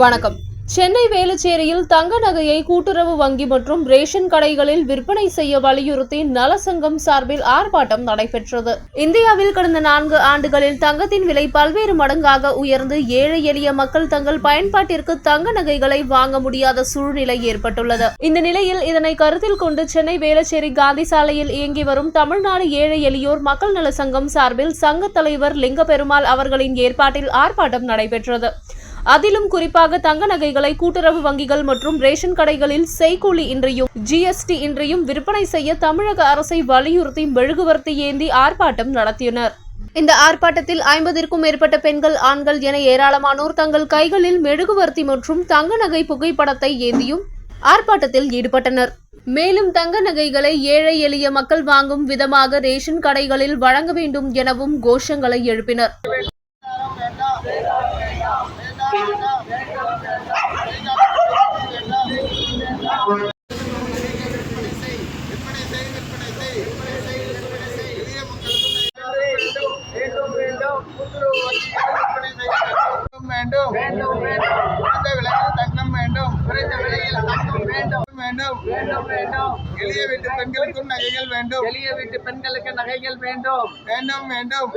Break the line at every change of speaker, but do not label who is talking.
வணக்கம். சென்னை வேலுச்சேரியில் தங்க நகையை கூட்டுறவு வங்கி மற்றும் ரேஷன் கடைகளில் விற்பனை செய்ய வலியுறுத்தி நலசங்கம் சார்பில் ஆர்ப்பாட்டம் நடைபெற்றது. இந்தியாவில் கடந்த நான்கு ஆண்டுகளில் தங்கத்தின் விலை பல்வேறு மடங்காக உயர்ந்து ஏழை எளிய மக்கள் தங்கள் பயன்பாட்டிற்கு தங்க நகைகளை வாங்க முடியாத சூழ்நிலை ஏற்பட்டுள்ளது. இந்த நிலையில் இதனை கருத்தில் கொண்டு சென்னை வேலுச்சேரி காந்தி சாலையில் இயங்கி வரும் தமிழ்நாடு ஏழை எளியோர் மக்கள் நல சங்கம் சார்பில் சங்க தலைவர் லிங்கபெருமாள் அவர்களின் ஏற்பாட்டில் ஆர்ப்பாட்டம் நடைபெற்றது. அதிலும் குறிப்பாக தங்க நகைகளை கூட்டுறவு வங்கிகள் மற்றும் ரேஷன் கடைகளில் செய்கூலி இன்றியும் ஜிஎஸ்டி இன்றியும் விற்பனை செய்ய தமிழக அரசை வலியுறுத்தி மெழுகுவர்த்தி ஏந்தி ஆர்ப்பாட்டம் நடத்தினர். இந்த ஆர்ப்பாட்டத்தில் ஐம்பதிற்கும் மேற்பட்ட பெண்கள் ஆண்கள் என ஏராளமானோர் தங்கள் கைகளில் மெழுகுவர்த்தி மற்றும் தங்க நகை புகைப்படத்தை ஏந்தியும் ஆர்ப்பாட்டத்தில் ஈடுபட்டனர். மேலும் தங்க நகைகளை ஏழை எளிய மக்கள் வாங்கும் விதமாக ரேஷன் கடைகளில் வழங்க வேண்டும் எனவும் கோஷங்களை எழுப்பினர்.
வேண்டும். வேண்டும் வேண்டும். எளிய வீட்டு பெண்களுக்கும் நகைகள் வேண்டும்.
எளிய வீட்டு பெண்களுக்கு நகைகள் வேண்டும்.
வேண்டும் வேண்டும்.